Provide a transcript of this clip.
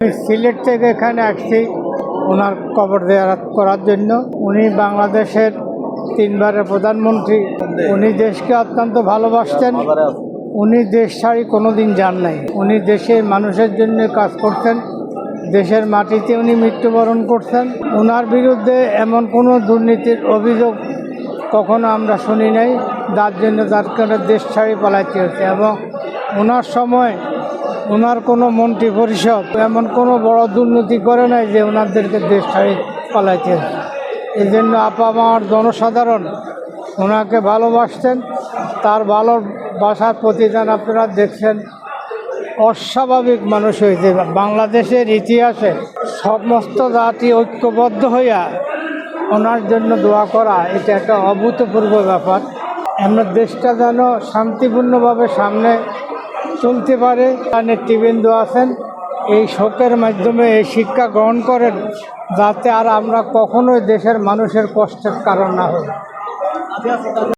সিলেট থেকে এখানে আসছি ওনার কবর দেওয়া করার জন্য। উনি বাংলাদেশের তিনবারের প্রধানমন্ত্রী। উনি দেশকে অত্যন্ত ভালোবাসতেন। উনি দেশ ছাড়ি কোনো দিন যান নাই। উনি দেশের মানুষের জন্য কাজ করতেন। দেশের মাটিতে উনি মৃত্যুবরণ করতেন। ওনার বিরুদ্ধে এমন কোনো দুর্নীতির অভিযোগ কখনো আমরা শুনি নাই। যার জন্য তার কারণে দেশ ছাড়ি পালাইতে হচ্ছে এবং ওনার সময় ওনার কোনো মন্ত্রী পরিষদ, এমন কোনো বড় দুর্নীতি করে নাই যে ওনাদেরকে দেশ ছাড়ি পালাইতে। এই জন্য আপা আমার জনসাধারণ ওনাকে ভালোবাসতেন। তার ভালোবাসার প্রতিদান আপনারা দেখছেন। অস্বাভাবিক মানুষ হয়েছে। বাংলাদেশের ইতিহাসে সমস্ত জাতি ঐক্যবদ্ধ হইয়া ওনার জন্য দোয়া করা, এটা একটা অভূতপূর্ব ব্যাপার। আমরা দেশটা যেন শান্তিপূর্ণভাবে সামনে চলতে পারে। তার নেতৃবৃন্দ আছেন। এই শোকের মাধ্যমে এই শিক্ষা গ্রহণ করেন যাতে আর আমরা কখনোই দেশের মানুষের কষ্টের কারণ না হই।